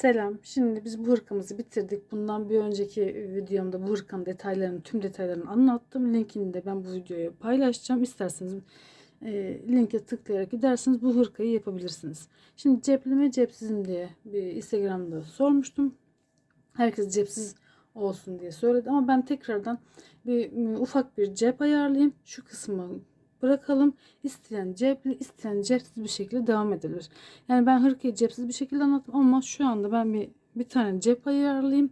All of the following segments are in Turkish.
Selam. Şimdi biz bu hırkamızı bitirdik. Bundan bir önceki videomda bu hırkanın detaylarını, tüm detaylarını anlattım. Linkini de ben bu videoya paylaşacağım. İsterseniz e, linke tıklayarak gidersiniz bu hırkayı yapabilirsiniz. Şimdi cepli mi cepsizim diye bir Instagram'da sormuştum. Herkes cepsiz olsun diye söyledi ama ben tekrardan bir ufak bir cep ayarlayayım. Şu kısmı bırakalım. İsteyen cepli, isteyen cepsiz bir şekilde devam edilir. Yani ben hırkayı cepsiz bir şekilde anlattım ama şu anda ben bir bir tane cep ayarlayayım.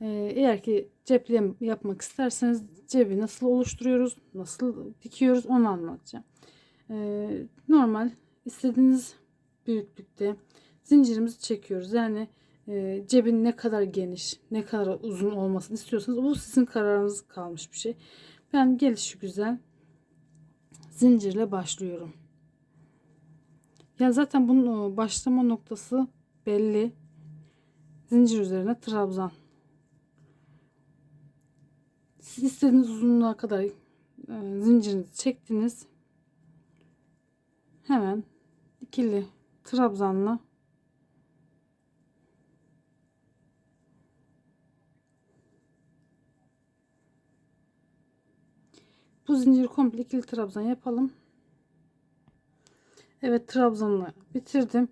Ee, eğer ki cepli yapmak isterseniz cebi nasıl oluşturuyoruz, nasıl dikiyoruz onu anlatacağım. Ee, normal istediğiniz büyüklükte zincirimizi çekiyoruz. Yani e, cebin ne kadar geniş, ne kadar uzun olmasını istiyorsanız bu sizin kararınız kalmış bir şey. Ben gelişi güzel zincirle başlıyorum. Ya zaten bunun e, başlama noktası belli. Zincir üzerine trabzan. Siz istediğiniz uzunluğa kadar e, zincirinizi çektiniz. Hemen ikili trabzanla bu zinciri komple ikili trabzan yapalım. Evet trabzanla bitirdim.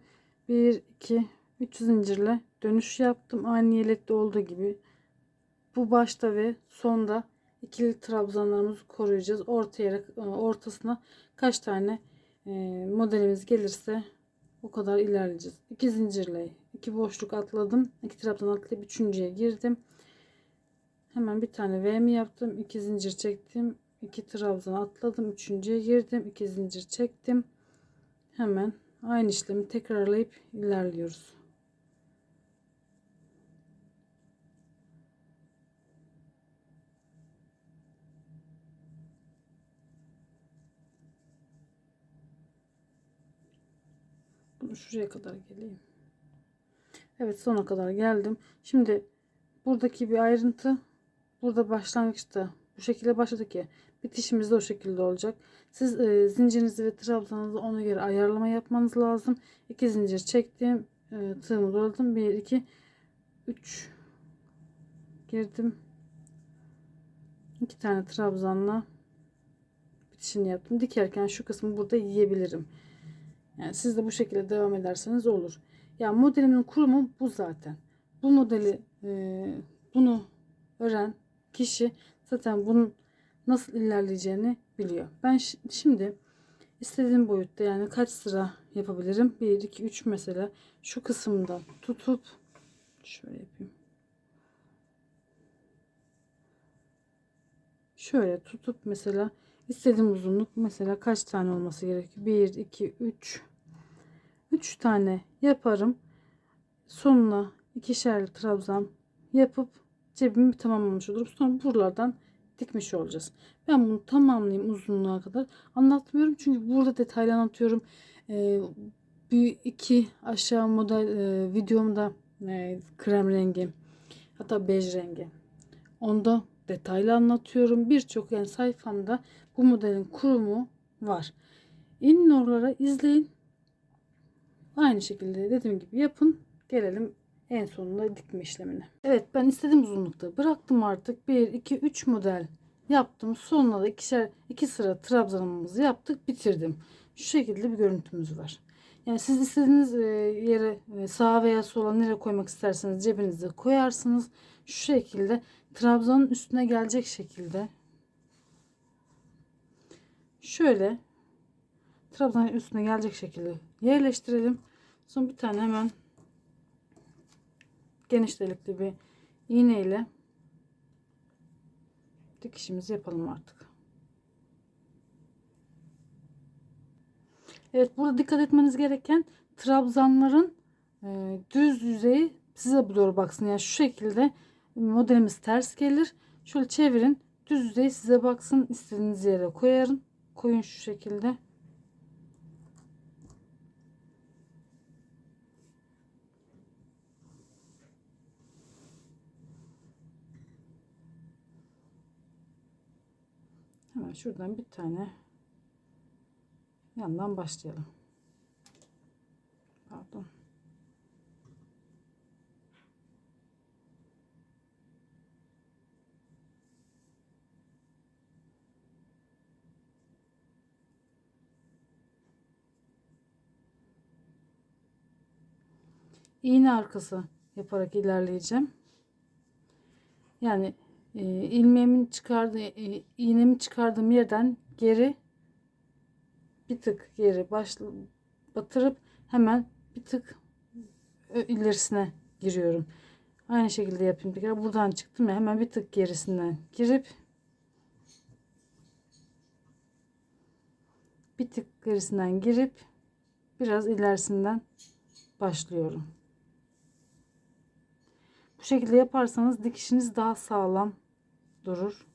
1 2 3 zincirle dönüş yaptım. Aynı yelekte olduğu gibi. Bu başta ve sonda ikili trabzanlarımızı koruyacağız. Ortaya ortasına kaç tane e, modelimiz gelirse o kadar ilerleyeceğiz. 2 zincirle 2 boşluk atladım. 2 trabzan atlayıp üçüncüye girdim. Hemen bir tane V mi yaptım. 2 zincir çektim. 2 trabzan atladım. Üçüncüye girdim. 2 zincir çektim. Hemen aynı işlemi tekrarlayıp ilerliyoruz. Bunu şuraya kadar geleyim. Evet sona kadar geldim. Şimdi buradaki bir ayrıntı burada başlangıçta bu şekilde başladık ya bitişimiz de o şekilde olacak. Siz e, zincirinizi ve trabzanınızı ona göre ayarlama yapmanız lazım. 2 zincir çektim. E, tığımı doladım. 1 2 3 girdim. 2 tane trabzanla bitişini yaptım. Dikerken şu kısmı burada yiyebilirim. Yani siz de bu şekilde devam ederseniz olur. Ya yani modelimin kurumu bu zaten. Bu modeli e, bunu öğren kişi zaten bunun nasıl ilerleyeceğini biliyor. Ben şimdi istediğim boyutta yani kaç sıra yapabilirim? 1 2 3 mesela şu kısımda tutup şöyle yapayım. Şöyle tutup mesela istediğim uzunluk mesela kaç tane olması gerekiyor? 1 2 3 3 tane yaparım. Sonuna ikişer trabzan yapıp cebimi tamamlamış olurum. Sonra buralardan dikmiş olacağız. Ben bunu tamamlayayım uzunluğa kadar. Anlatmıyorum çünkü burada detaylı anlatıyorum. Ee, bir iki aşağı model e, videomda e, krem rengi hatta bej rengi. Onda detaylı anlatıyorum. Birçok yani sayfamda bu modelin kurumu var. İnin oralara izleyin. Aynı şekilde dediğim gibi yapın. Gelelim en sonunda dikme işlemine. Evet ben istediğim uzunlukta bıraktım artık. 1, 2, 3 model yaptım. Sonuna da ikişer, iki sıra trabzanımızı yaptık. Bitirdim. Şu şekilde bir görüntümüz var. Yani siz istediğiniz e, yere e, sağa veya sola nereye koymak isterseniz cebinize koyarsınız. Şu şekilde trabzanın üstüne gelecek şekilde şöyle trabzanın üstüne gelecek şekilde yerleştirelim. Sonra bir tane hemen geniş delikli bir iğne ile dikişimizi yapalım artık. Evet burada dikkat etmeniz gereken trabzanların e, düz yüzeyi size doğru baksın. Yani şu şekilde modelimiz ters gelir. Şöyle çevirin. Düz yüzey size baksın. İstediğiniz yere koyarın. Koyun şu şekilde. Hemen şuradan bir tane yandan başlayalım. Pardon. iğne arkası yaparak ilerleyeceğim. Yani e, ilmeğimin çıkardığı e, iğnemi çıkardığım yerden geri bir tık geri başla, batırıp hemen bir tık ilerisine giriyorum. Aynı şekilde yapayım tekrar. Buradan çıktım ya hemen bir tık gerisinden girip bir tık gerisinden girip biraz ilerisinden başlıyorum. Bu şekilde yaparsanız dikişiniz daha sağlam durur.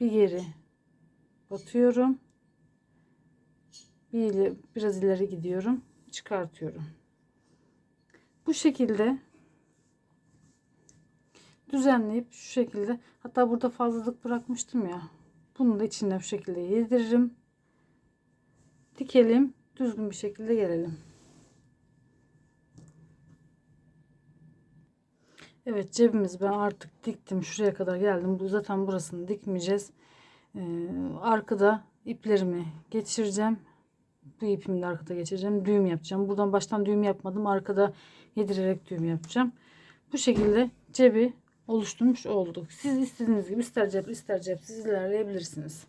Bir geri batıyorum. Bir biraz ileri gidiyorum. Çıkartıyorum. Bu şekilde düzenleyip şu şekilde hatta burada fazlalık bırakmıştım ya. Bunu da içine bu şekilde yediririm. Dikelim. Düzgün bir şekilde gelelim. Evet cebimiz ben artık diktim. Şuraya kadar geldim. Bu zaten burasını dikmeyeceğiz. Ee, arkada iplerimi geçireceğim. Bu ipimi de arkada geçireceğim. Düğüm yapacağım. Buradan baştan düğüm yapmadım. Arkada yedirerek düğüm yapacağım. Bu şekilde cebi oluşturmuş olduk. Siz istediğiniz gibi ister cep ister cepsiz ilerleyebilirsiniz.